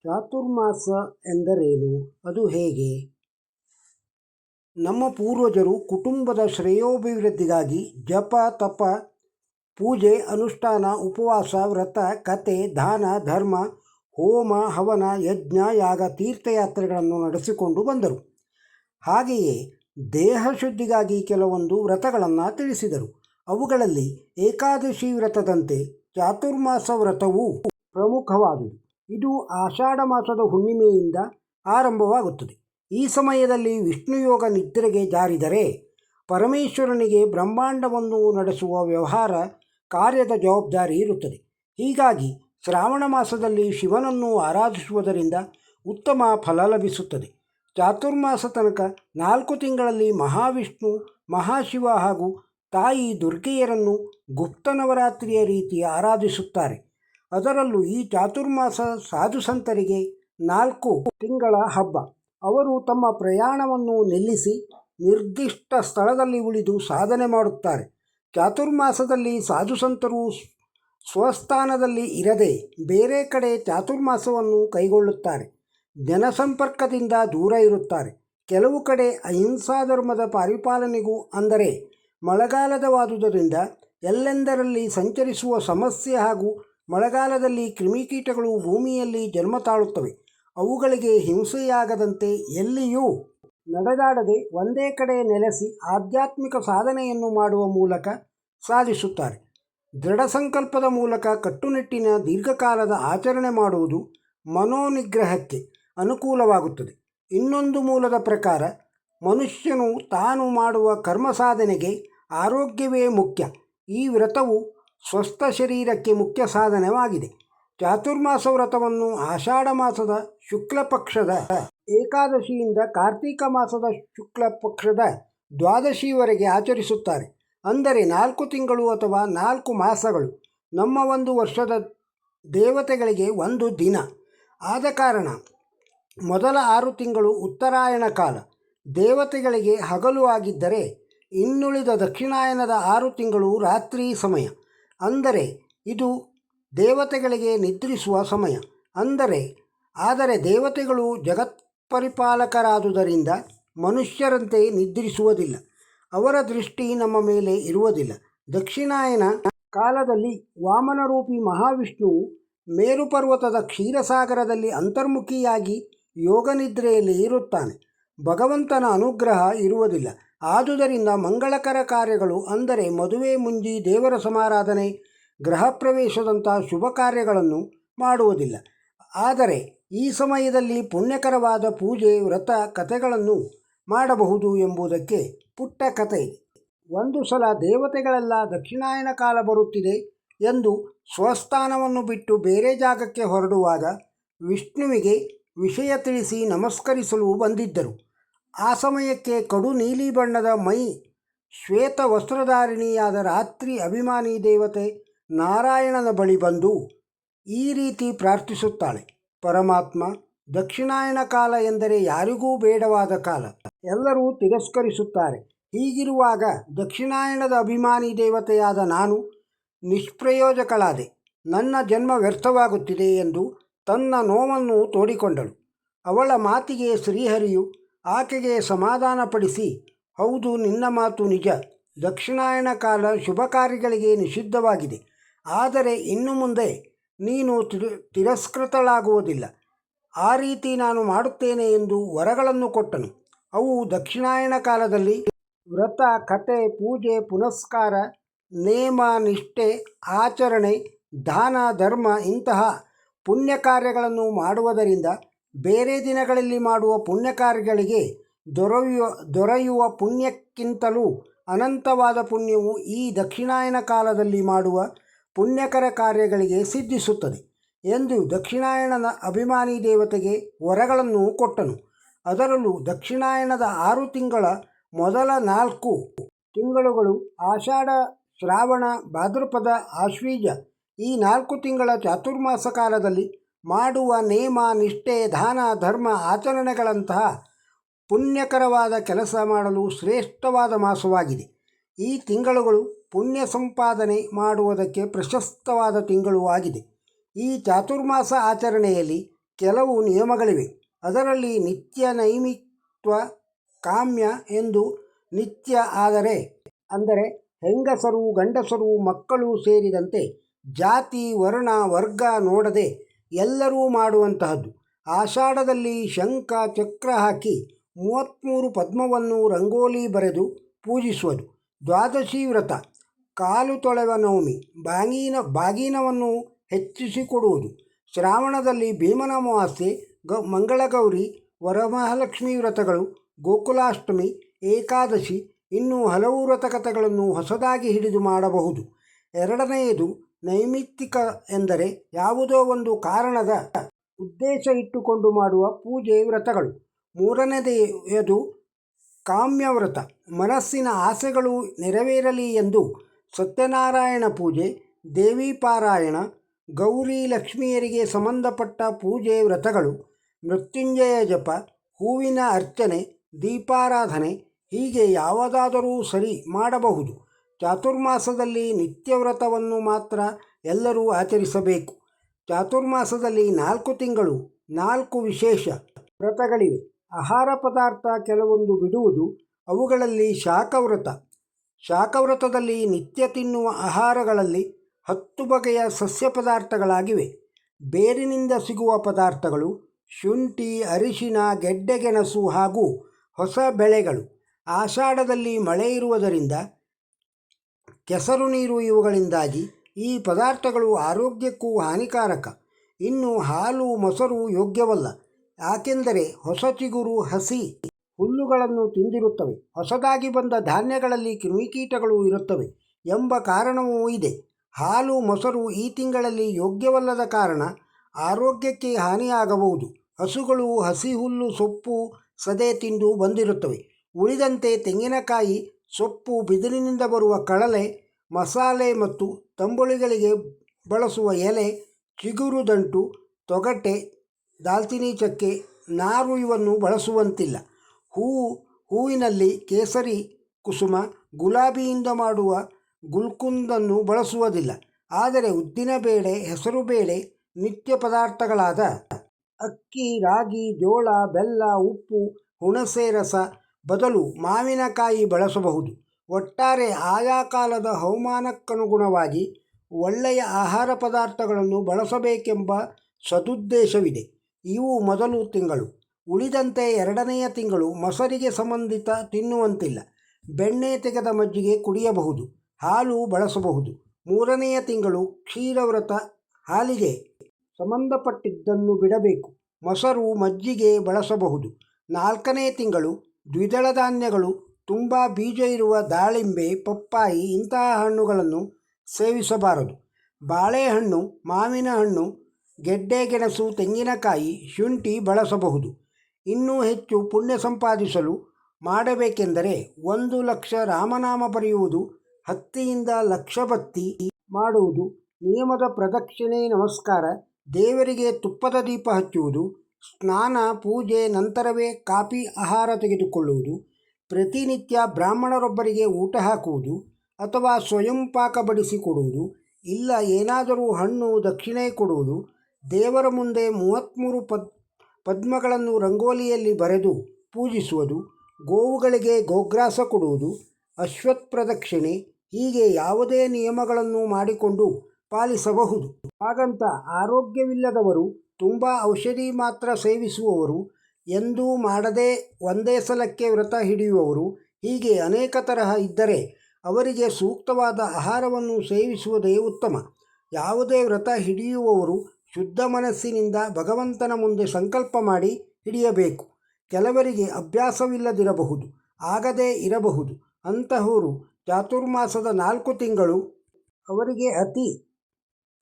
ಚಾತುರ್ಮಾಸ ಎಂದರೇನು? ಅದು ಹೇಗೆ? ನಮ್ಮ ಪೂರ್ವಜರು ಕುಟುಂಬದ ಶ್ರೇಯೋಭಿವೃದ್ಧಿಗಾಗಿ ಜಪ, ತಪ, ಪೂಜೆ, ಅನುಷ್ಠಾನ, ಉಪವಾಸ, ವ್ರತ, ಕತೆ, ದಾನ, ಧರ್ಮ, ಹೋಮ, ಹವನ, ಯಜ್ಞ, ಯಾಗ, ತೀರ್ಥಯಾತ್ರೆಗಳನ್ನು ನಡೆಸಿಕೊಂಡು ಬಂದರು. ಹಾಗೆಯೇ ದೇಹ ಶುದ್ಧಿಗಾಗಿ ಕೆಲವೊಂದು ವ್ರತಗಳನ್ನು ತಿಳಿಸಿದರು. ಅವುಗಳಲ್ಲಿ ಏಕಾದಶಿ ವ್ರತದಂತೆ ಚಾತುರ್ಮಾಸ ವ್ರತವೂ ಪ್ರಮುಖವಾದುದು. ಇದು ಆಷಾಢ ಮಾಸದ ಹುಣ್ಣಿಮೆಯಿಂದ ಆರಂಭವಾಗುತ್ತದೆ. ಈ ಸಮಯದಲ್ಲಿ ವಿಷ್ಣು ಯೋಗ ನಿದ್ರೆಗೆ ಜಾರಿದರೆ ಪರಮೇಶ್ವರನಿಗೆ ಬ್ರಹ್ಮಾಂಡವನ್ನು ನಡೆಸುವ ವ್ಯವಹಾರ ಕಾರ್ಯದ ಜವಾಬ್ದಾರಿ ಇರುತ್ತದೆ. ಹೀಗಾಗಿ ಶ್ರಾವಣ ಮಾಸದಲ್ಲಿ ಶಿವನನ್ನು ಆರಾಧಿಸುವುದರಿಂದ ಉತ್ತಮ ಫಲ ಲಭಿಸುತ್ತದೆ. ಚಾತುರ್ಮಾಸ ತನಕ ನಾಲ್ಕು ತಿಂಗಳಲ್ಲಿ ಮಹಾವಿಷ್ಣು, ಮಹಾಶಿವ ಹಾಗೂ ತಾಯಿ ದುರ್ಗೆಯರನ್ನು ಗುಪ್ತನವರಾತ್ರಿಯ ರೀತಿ ಆರಾಧಿಸುತ್ತಾರೆ. ಅದರಲ್ಲೂ ಈ ಚಾತುರ್ಮಾಸ ಸಾಧು ಸಂತರಿಗೆ ನಾಲ್ಕು ತಿಂಗಳ ಹಬ್ಬ. ಅವರು ತಮ್ಮ ಪ್ರಯಾಣವನ್ನು ನಿಲ್ಲಿಸಿ ನಿರ್ದಿಷ್ಟ ಸ್ಥಳದಲ್ಲಿ ಉಳಿದು ಸಾಧನೆ ಮಾಡುತ್ತಾರೆ. ಚಾತುರ್ಮಾಸದಲ್ಲಿ ಸಾಧು ಸಂತರು ಸ್ವಸ್ಥಾನದಲ್ಲಿ ಇರದೆ ಬೇರೆ ಕಡೆ ಚಾತುರ್ಮಾಸವನ್ನು ಕೈಗೊಳ್ಳುತ್ತಾರೆ. ಜನಸಂಪರ್ಕದಿಂದ ದೂರ ಇರುತ್ತಾರೆ. ಕೆಲವು ಕಡೆ ಅಹಿಂಸಾ ಧರ್ಮದ ಪರಿಪಾಲನೆಗೂ ಅಂದರೆ ಮಳೆಗಾಲದವಾದುದರಿಂದ ಎಲ್ಲೆಂದರಲ್ಲಿ ಸಂಚರಿಸುವ ಸಮಸ್ಯೆ ಹಾಗೂ ಮಳೆಗಾಲದಲ್ಲಿ ಕ್ರಿಮಿಕೀಟಗಳು ಭೂಮಿಯಲ್ಲಿ ಜನ್ಮ ತಾಳುತ್ತವೆ. ಅವುಗಳಿಗೆ ಹಿಂಸೆಯಾಗದಂತೆ ಎಲ್ಲಿಯೂ ನಡೆದಾಡದೆ ಒಂದೇ ಕಡೆ ನೆಲೆಸಿ ಆಧ್ಯಾತ್ಮಿಕ ಸಾಧನೆಯನ್ನು ಮಾಡುವ ಮೂಲಕ ಸಾಧಿಸುತ್ತಾರೆ. ದೃಢ ಸಂಕಲ್ಪದ ಮೂಲಕ ಕಟ್ಟುನಿಟ್ಟಿನ ದೀರ್ಘಕಾಲದ ಆಚರಣೆ ಮಾಡುವುದು ಮನೋನಿಗ್ರಹಕ್ಕೆ ಅನುಕೂಲವಾಗುತ್ತದೆ. ಇನ್ನೊಂದು ಮೂಲದ ಪ್ರಕಾರ, ಮನುಷ್ಯನು ತಾನು ಮಾಡುವ ಕರ್ಮ ಸಾಧನೆಗೆ ಆರೋಗ್ಯವೇ ಮುಖ್ಯ. ಈ ವ್ರತವು ಸ್ವಸ್ಥ ಶರೀರಕ್ಕೆ ಮುಖ್ಯ ಸಾಧನವಾಗಿದೆ. ಚಾತುರ್ಮಾಸ ವ್ರತವನ್ನು ಆಷಾಢ ಮಾಸದ ಶುಕ್ಲ ಪಕ್ಷದ ಏಕಾದಶಿಯಿಂದ ಕಾರ್ತೀಕ ಮಾಸದ ಶುಕ್ಲ ಪಕ್ಷದ ದ್ವಾದಶಿವರೆಗೆ ಆಚರಿಸುತ್ತಾರೆ. ಅಂದರೆ ನಾಲ್ಕು ತಿಂಗಳು ಅಥವಾ ನಾಲ್ಕು ಮಾಸಗಳು. ನಮ್ಮ ಒಂದು ವರ್ಷದ ದೇವತೆಗಳಿಗೆ ಒಂದು ದಿನ. ಆದ ಕಾರಣ ಮೊದಲ ಆರು ತಿಂಗಳು ಉತ್ತರಾಯಣ ಕಾಲ. ದೇವತೆಗಳಿಗೆ ಹಗಲು ಆಗಿದ್ದರೆ ಇನ್ನುಳಿದ ದಕ್ಷಿಣಾಯನದ ಆರು ತಿಂಗಳು ರಾತ್ರಿ ಸಮಯ. ಅಂದರೆ ಇದು ದೇವತೆಗಳಿಗೆ ನಿದ್ರಿಸುವ ಸಮಯ. ಅಂದರೆ, ಆದರೆ ದೇವತೆಗಳು ಜಗತ್ಪರಿಪಾಲಕರಾದುದರಿಂದ ಮನುಷ್ಯರಂತೆ ನಿದ್ರಿಸುವುದಿಲ್ಲ. ಅವರ ದೃಷ್ಟಿ ನಮ್ಮ ಮೇಲೆ ಇರುವುದಿಲ್ಲ. ದಕ್ಷಿಣಾಯನ ಕಾಲದಲ್ಲಿ ವಾಮನರೂಪಿ ಮಹಾವಿಷ್ಣುವು ಮೇರುಪರ್ವತದ ಕ್ಷೀರಸಾಗರದಲ್ಲಿ ಅಂತರ್ಮುಖಿಯಾಗಿ ಯೋಗನಿದ್ರೆಯಲ್ಲಿ ಇರುತ್ತಾನೆ. ಭಗವಂತನ ಅನುಗ್ರಹ ಇರುವುದಿಲ್ಲ. ಆದುದರಿಂದ ಮಂಗಳಕರ ಕಾರ್ಯಗಳು ಅಂದರೆ ಮದುವೆ ಮುಂಜಿ ದೇವರ ಸಮಾರಾಧನೆ, ಗೃಹ ಪ್ರವೇಶದಂಥ ಶುಭ ಕಾರ್ಯಗಳನ್ನು ಮಾಡುವುದಿಲ್ಲ. ಆದರೆ ಈ ಸಮಯದಲ್ಲಿ ಪುಣ್ಯಕರವಾದ ಪೂಜೆ, ವ್ರತ, ಕಥೆಗಳನ್ನು ಮಾಡಬಹುದು ಎಂಬುದಕ್ಕೆ ಪುಟ್ಟ ಕಥೆ. ಒಂದು ಸಲ ದೇವತೆಗಳೆಲ್ಲ ದಕ್ಷಿಣಾಯನ ಕಾಲ ಬರುತ್ತಿದೆ ಎಂದು ಸ್ವಸ್ಥಾನವನ್ನು ಬಿಟ್ಟು ಬೇರೆ ಜಾಗಕ್ಕೆ ಹೊರಡುವಾಗ ವಿಷ್ಣುವಿಗೆ ವಿಷಯ ತಿಳಿಸಿ ನಮಸ್ಕರಿಸಲು ಬಂದಿದ್ದರು. ಆ ಸಮಯಕ್ಕೆ ಕಡು ನೀಲಿ ಬಣ್ಣದ ಮೈ, ಶ್ವೇತ ವಸ್ತ್ರಧಾರಿಣಿಯಾದ ರಾತ್ರಿ ಅಭಿಮಾನಿ ದೇವತೆ ನಾರಾಯಣನ ಬಳಿ ಬಂದು ಈ ರೀತಿ ಪ್ರಾರ್ಥಿಸುತ್ತಾಳೆ. ಪರಮಾತ್ಮ, ದಕ್ಷಿಣಾಯನ ಕಾಲ ಎಂದರೆ ಯಾರಿಗೂ ಬೇಡವಾದ ಕಾಲ. ಎಲ್ಲರೂ ತಿರಸ್ಕರಿಸುತ್ತಾರೆ. ಹೀಗಿರುವಾಗ ದಕ್ಷಿಣಾಯನದ ಅಭಿಮಾನಿ ದೇವತೆಯಾದ ನಾನು ನಿಷ್ಪ್ರಯೋಜಕಳಾದೆ. ನನ್ನ ಜನ್ಮ ವ್ಯರ್ಥವಾಗುತ್ತಿದೆ ಎಂದು ತನ್ನ ನೋವನ್ನು ತೋಡಿಕೊಂಡಳು. ಅವಳ ಮಾತಿಗೆ ಶ್ರೀಹರಿಯು ಆಕೆಗೆ ಸಮಾಧಾನಪಡಿಸಿ, ಹೌದು, ನಿನ್ನ ಮಾತು ನಿಜ. ದಕ್ಷಿಣಾಯನ ಕಾಲ ಶುಭ ಕಾರ್ಯಗಳಿಗೆ ನಿಷಿದ್ಧವಾಗಿದೆ. ಆದರೆ ಇನ್ನು ಮುಂದೆ ನೀನು ತಿರಸ್ಕೃತಳಾಗುವುದಿಲ್ಲ. ಆ ರೀತಿ ನಾನು ಮಾಡುತ್ತೇನೆ ಎಂದು ವರಗಳನ್ನು ಕೊಟ್ಟನು. ಅವು ದಕ್ಷಿಣಾಯನ ಕಾಲದಲ್ಲಿ ವ್ರತ ಕತೆ ಪೂಜೆ, ಪುನಸ್ಕಾರ, ನೇಮ, ನಿಷ್ಠೆ, ಆಚರಣೆ, ದಾನ, ಧರ್ಮ ಇಂತಹ ಪುಣ್ಯ ಕಾರ್ಯಗಳನ್ನು ಮಾಡುವುದರಿಂದ ಬೇರೆ ದಿನಗಳಲ್ಲಿ ಮಾಡುವ ಪುಣ್ಯ ಕಾರ್ಯಗಳಿಗೆ ದೊರೆಯುವ ದೊರೆಯುವ ಪುಣ್ಯಕ್ಕಿಂತಲೂ ಅನಂತವಾದ ಪುಣ್ಯವು ಈ ದಕ್ಷಿಣಾಯನ ಕಾಲದಲ್ಲಿ ಮಾಡುವ ಪುಣ್ಯಕರ ಕಾರ್ಯಗಳಿಗೆ ಸಿದ್ಧಿಸುತ್ತದೆ ಎಂದು ದಕ್ಷಿಣಾಯಣದ ಅಭಿಮಾನಿ ದೇವತೆಗೆ ವರಗಳನ್ನು ಕೊಟ್ಟನು. ಅದರಲ್ಲೂ ದಕ್ಷಿಣಾಯಣದ ಆರು ತಿಂಗಳ ಮೊದಲ ನಾಲ್ಕು ತಿಂಗಳುಗಳು ಆಷಾಢ, ಶ್ರಾವಣ, ಭಾದ್ರಪದ, ಆಶ್ವೀಜ ಈ ನಾಲ್ಕು ತಿಂಗಳ ಚಾತುರ್ಮಾಸ ಕಾಲದಲ್ಲಿ ಮಾಡುವ ನೇಮ, ನಿಷ್ಠೆ, ದಾನ, ಧರ್ಮ, ಆಚರಣೆಗಳಂತಹ ಪುಣ್ಯಕರವಾದ ಕೆಲಸ ಮಾಡಲು ಶ್ರೇಷ್ಠವಾದ ಮಾಸವಾಗಿದೆ. ಈ ತಿಂಗಳುಗಳು ಪುಣ್ಯ ಸಂಪಾದನೆ ಮಾಡುವುದಕ್ಕೆ ಪ್ರಶಸ್ತವಾದ ತಿಂಗಳು ಆಗಿದೆ. ಈ ಚಾತುರ್ಮಾಸ ಆಚರಣೆಯಲ್ಲಿ ಕೆಲವು ನಿಯಮಗಳಿವೆ. ಅದರಲ್ಲಿ ನಿತ್ಯ ನೈಮಿತ್ವ ಕಾಮ್ಯ ಎಂದು ನಿತ್ಯ ಆದರೆ, ಅಂದರೆ ಹೆಂಗಸರು, ಗಂಡಸರು, ಮಕ್ಕಳು ಸೇರಿದಂತೆ ಜಾತಿ, ವರ್ಣ, ವರ್ಗ ನೋಡದೆ ಎಲ್ಲರೂ ಮಾಡುವಂತಹದ್ದು. ಆಷಾಢದಲ್ಲಿ ಶಂಖ ಚಕ್ರ ಹಾಕಿ ಮೂವತ್ತ್ಮೂರು ಪದ್ಮವನ್ನು ರಂಗೋಲಿ ಬರೆದು ಪೂಜಿಸುವುದು ದ್ವಾದಶಿ ವ್ರತ. ಕಾಲು ತೊಳೆವ ನವಮಿ. ಬಾಗಿನ, ಬಾಗಿನವನ್ನು ಹೆಚ್ಚಿಸಿಕೊಡುವುದು. ಶ್ರಾವಣದಲ್ಲಿ ಭೀಮನ ಅಮಾವಾಸ್ಯೆ ಗ, ಮಂಗಳಗೌರಿ, ವರಮಹಾಲಕ್ಷ್ಮಿ ವ್ರತಗಳು, ಗೋಕುಲಾಷ್ಟಮಿ, ಏಕಾದಶಿ, ಇನ್ನೂ ಹಲವು ವ್ರತಕಥೆಗಳನ್ನು ಹೊಸದಾಗಿ ಹಿಡಿದು ಮಾಡಬಹುದು. ಎರಡನೆಯದು ನೈಮಿತ್ತಿಕ ಎಂದರೆ ಯಾವುದೋ ಒಂದು ಕಾರಣದ ಉದ್ದೇಶ ಇಟ್ಟುಕೊಂಡು ಮಾಡುವ ಪೂಜೆ ವ್ರತಗಳು. ಮೂರನೆಯದು ಕಾಮ್ಯವ್ರತ. ಮನಸ್ಸಿನ ಆಸೆಗಳು ನೆರವೇರಲಿ ಎಂದು ಸತ್ಯನಾರಾಯಣ ಪೂಜೆ ದೇವಿ ಪಾರಾಯಣ ಗೌರಿ ಲಕ್ಷ್ಮಿಯರಿಗೆ ಸಂಬಂಧಪಟ್ಟ ಪೂಜೆ ವ್ರತಗಳು, ಮೃತ್ಯುಂಜಯ ಜಪ, ಹೂವಿನ ಅರ್ಚನೆ, ದೀಪಾರಾಧನೆ ಹೀಗೆ ಯಾವುದಾದರೂ ಸರಿ ಮಾಡಬಹುದು. ಚಾತುರ್ಮಾಸದಲ್ಲಿ ನಿತ್ಯವ್ರತವನ್ನು ಮಾತ್ರ ಎಲ್ಲರೂ ಆಚರಿಸಬೇಕು. ಚಾತುರ್ಮಾಸದಲ್ಲಿ ನಾಲ್ಕು ತಿಂಗಳು, ನಾಲ್ಕು ವಿಶೇಷ ವ್ರತಗಳಿವೆ. ಆಹಾರ ಪದಾರ್ಥ ಕೆಲವೊಂದು ಬಿಡುವುದು ಅವುಗಳಲ್ಲಿ ಶಾಖವ್ರತ. ಶಾಖವ್ರತದಲ್ಲಿ ನಿತ್ಯ ತಿನ್ನುವ ಆಹಾರಗಳಲ್ಲಿ ಹತ್ತು ಬಗೆಯ ಸಸ್ಯ ಪದಾರ್ಥಗಳಾಗಿವೆ. ಬೇರಿನಿಂದ ಸಿಗುವ ಪದಾರ್ಥಗಳು ಶುಂಠಿ, ಅರಿಶಿನ, ಗೆಡ್ಡೆಗೆಣಸು ಹಾಗೂ ಹೊಸ ಬೆಳೆಗಳು. ಆಷಾಢದಲ್ಲಿ ಮಳೆ ಇರುವುದರಿಂದ ಕೆಸರು ನೀರು ಇವುಗಳಿಂದಾಗಿ ಈ ಪದಾರ್ಥಗಳು ಆರೋಗ್ಯಕ್ಕೂ ಹಾನಿಕಾರಕ. ಇನ್ನು ಹಾಲು, ಮೊಸರು ಯೋಗ್ಯವಲ್ಲ. ಯಾಕೆಂದರೆ ಹೊಸ ಚಿಗುರು ಹಸಿ ಹುಲ್ಲುಗಳನ್ನು ತಿಂದಿರುತ್ತವೆ. ಹೊಸದಾಗಿ ಬಂದ ಧಾನ್ಯಗಳಲ್ಲಿ ಕ್ರಿಮಿಕೀಟಗಳು ಇರುತ್ತವೆ ಎಂಬ ಕಾರಣವೂ ಇದೆ. ಹಾಲು, ಮೊಸರು ಈ ತಿಂಗಳಲ್ಲಿ ಯೋಗ್ಯವಲ್ಲದ ಕಾರಣ ಆರೋಗ್ಯಕ್ಕೆ ಹಾನಿಯಾಗಬಹುದು. ಹಸುಗಳು, ಹಸಿ ಹುಲ್ಲು, ಸೊಪ್ಪು, ಸದೆ ತಿಂದು ಬಂದಿರುತ್ತವೆ. ಉಳಿದಂತೆ ತೆಂಗಿನಕಾಯಿ ಸೊಪ್ಪು ಬಿದಿರಿನಿಂದ ಬರುವ ಕಳಲೆ ಮಸಾಲೆ ಮತ್ತು ತಂಬುಳಿಗಳಿಗೆ ಬಳಸುವ ಎಲೆ ಚಿಗುರುದಂಟು ತೊಗಟೆ, ದಾಲ್ಚಿನಿ ಚಕ್ಕೆ, ನಾರು ಇವನ್ನು ಬಳಸುವಂತಿಲ್ಲ. ಹೂವು, ಹೂವಿನಲ್ಲಿ ಕೇಸರಿ, ಕುಸುಮ, ಗುಲಾಬಿಯಿಂದ ಮಾಡುವ ಗುಲ್ಕುಂದನ್ನು ಬಳಸುವುದಿಲ್ಲ. ಆದರೆ ಉದ್ದಿನ ಬೇಳೆ, ಹೆಸರು ಬೇಳೆ, ನಿತ್ಯ ಪದಾರ್ಥಗಳಾದ ಅಕ್ಕಿ, ರಾಗಿ, ಜೋಳ, ಬೆಲ್ಲ, ಉಪ್ಪು, ಹುಣಸೆ ರಸ ಬದಲು ಮಾವಿನಕಾಯಿ ಬಳಸಬಹುದು. ಒಟ್ಟಾರೆ ಆಯಾ ಕಾಲದ ಹವಾಮಾನಕ್ಕನುಗುಣವಾಗಿ ಒಳ್ಳೆಯ ಆಹಾರ ಪದಾರ್ಥಗಳನ್ನು ಬಳಸಬೇಕೆಂಬ ಸದುದ್ದೇಶವಿದೆ. ಇವು ಮೊದಲು ತಿಂಗಳು, ಉಳಿದಂತೆ ಎರಡನೆಯ ತಿಂಗಳು ಮೊಸರಿಗೆ ಸಂಬಂಧಿತ ತಿನ್ನುವಂತಿಲ್ಲ. ಬೆಣ್ಣೆ ತೆಗೆದ ಮಜ್ಜಿಗೆ ಕುಡಿಯಬಹುದು, ಹಾಲು ಬಳಸಬಹುದು. ಮೂರನೆಯ ತಿಂಗಳು ಕ್ಷೀರವ್ರತ, ಹಾಲಿಗೆ ಸಂಬಂಧಪಟ್ಟಿದ್ದನ್ನು ಬಿಡಬೇಕು. ಮೊಸರು ಮಜ್ಜಿಗೆ ಬಳಸಬಹುದು. ನಾಲ್ಕನೇ ತಿಂಗಳು ದ್ವಿದಳ ಧಾನ್ಯಗಳು, ತುಂಬ ಬೀಜ ಇರುವ ದಾಳಿಂಬೆ, ಪಪ್ಪಾಯಿ ಇಂತಹ ಹಣ್ಣುಗಳನ್ನು ಸೇವಿಸಬಾರದು. ಬಾಳೆಹಣ್ಣು, ಮಾವಿನ ಹಣ್ಣು, ಗೆಡ್ಡೆ, ಗೆಣಸು, ತೆಂಗಿನಕಾಯಿ, ಶುಂಠಿ ಬಳಸಬಹುದು. ಇನ್ನೂ ಹೆಚ್ಚು ಪುಣ್ಯ ಸಂಪಾದಿಸಲು ಮಾಡಬೇಕೆಂದರೆ ಒಂದು ಲಕ್ಷ ರಾಮನಾಮ ಬರೆಯುವುದು, ಹತ್ತಿಯಿಂದ ಲಕ್ಷ ಬತ್ತಿ ಮಾಡುವುದು, ನಿಯಮದ ಪ್ರದಕ್ಷಿಣೆ, ನಮಸ್ಕಾರ, ದೇವರಿಗೆ ತುಪ್ಪದ ದೀಪ ಹಚ್ಚುವುದು ಸ್ನಾನ, ಪೂಜೆ, ನಂತರವೇ ಕಾಫಿ, ಆಹಾರ ತೆಗೆದುಕೊಳ್ಳುವುದು, ಪ್ರತಿನಿತ್ಯ ಬ್ರಾಹ್ಮಣರೊಬ್ಬರಿಗೆ ಊಟ ಹಾಕುವುದು ಅಥವಾ ಸ್ವಯಂ ಪಾಕ ಬಡಿಸಿಕೊಡುವುದು ಇಲ್ಲ ಏನಾದರೂ ಹಣ್ಣು ದಕ್ಷಿಣೆ ಕೊಡುವುದು, ದೇವರ ಮುಂದೆ ಮೂವತ್ತ್ಮೂರು ಪದ್, ಪದ್ಮಗಳನ್ನು ರಂಗೋಲಿಯಲ್ಲಿ ಬರೆದು ಪೂಜಿಸುವುದು, ಗೋವುಗಳಿಗೆ ಗೋಗ್ರಾಸ ಕೊಡುವುದು ಅಶ್ವತ್ ಪ್ರದಕ್ಷಿಣೆ, ಹೀಗೆ ಯಾವುದೇ ನಿಯಮಗಳನ್ನು ಮಾಡಿಕೊಂಡು ಪಾಲಿಸಬಹುದು. ಹಾಗಂತ ಆರೋಗ್ಯವಿಲ್ಲದವರು ತುಂಬ ಔಷಧಿ ಮಾತ್ರ ಸೇವಿಸುವವರು, ಎಂದೂ ಮಾಡದೆ ಒಂದೇ ಸಲಕ್ಕೆ ವ್ರತ ಹಿಡಿಯುವವರು ಹೀಗೆ ಅನೇಕ ತರಹ ಇದ್ದರೆ ಅವರಿಗೆ ಸೂಕ್ತವಾದ ಆಹಾರವನ್ನು ಸೇವಿಸುವುದೇ ಉತ್ತಮ. ಯಾವುದೇ ವ್ರತ ಹಿಡಿಯುವವರು ಶುದ್ಧ ಮನಸ್ಸಿನಿಂದ ಭಗವಂತನ ಮುಂದೆ ಸಂಕಲ್ಪ ಮಾಡಿ ಹಿಡಿಯಬೇಕು. ಕೆಲವರಿಗೆ ಅಭ್ಯಾಸವಿಲ್ಲದಿರಬಹುದು, ಆಗದೇ ಇರಬಹುದು. ಅಂತಹವರು ಚಾತುರ್ಮಾಸದ ನಾಲ್ಕು ತಿಂಗಳು ಅವರಿಗೆ ಅತಿ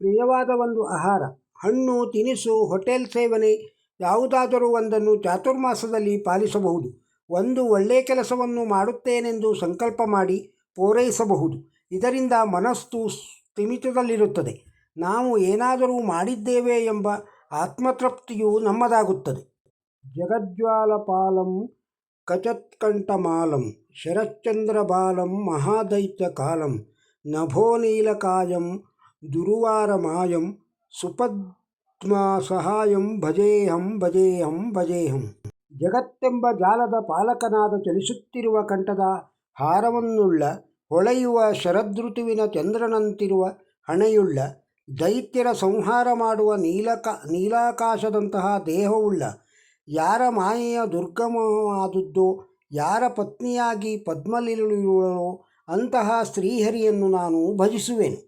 ಪ್ರಿಯವಾದ ಒಂದು ಆಹಾರ. ಹಣ್ಣು ತಿನಿಸು, ಹೋಟೆಲ್ ಸೇವನೆ, ಯಾವುದಾದರೂ ಒಂದನ್ನು ಚಾತುರ್ಮಾಸದಲ್ಲಿ ಪಾಲಿಸಬಹುದು. ಒಂದು ಒಳ್ಳೆಯ ಕೆಲಸವನ್ನು ಮಾಡುತ್ತೇನೆಂದು ಸಂಕಲ್ಪ ಮಾಡಿ ಪೂರೈಸಬಹುದು. ಇದರಿಂದ ಮನಸ್ಸು ಸ್ಥಿಮಿತದಲ್ಲಿರುತ್ತದೆ. ನಾವು ಏನಾದರೂ ಮಾಡಿದ್ದೇವೆ ಎಂಬ ಆತ್ಮತೃಪ್ತಿಯು ನಮ್ಮದಾಗುತ್ತದೆ. ಜಗಜ್ವಾಲಪಾಲಂ ಕಚತ್ಕಂಠಮಾಲಂ ಶರಶ್ಚಂದ್ರಬಾಲಂ ಮಹಾದೈತ್ಯಕಾಲಂ ನಭೋನೀಲಕಾಯಂ ದುರುವಾರಮಾಯಂ ಸುಪದ್ ಆತ್ಮ ಸಹಾಯಂ ಭಜೇಹಂ. ಭಜೇಹಂ ಭಜೇಹಂ ಜಗತ್ತೆಂಬ ಜಾಲದ ಪಾಲಕನಾದ ಚಲಿಸುತ್ತಿರುವ ಕಂಠದ ಹಾರವನ್ನುಳ್ಳ, ಹೊಳೆಯುವ ಶರದೃತುವಿನ ಚಂದ್ರನಂತಿರುವ ಹಣೆಯುಳ್ಳ, ದೈತ್ಯರ ಸಂಹಾರ ಮಾಡುವ ನೀಲಕ, ನೀಲಾಕಾಶದಂತಹ ದೇಹವುಳ್ಳ, ಯಾರ ಮಾಯೆಯ ದುರ್ಗಮವಾದುದ್ದೋ, ಯಾರ ಪತ್ನಿಯಾಗಿ ಪದ್ಮಲಿಳುವಳೋ ಅಂತಹ ಸ್ತ್ರೀಹರಿಯನ್ನು ನಾನು ಭಜಿಸುವೆನು.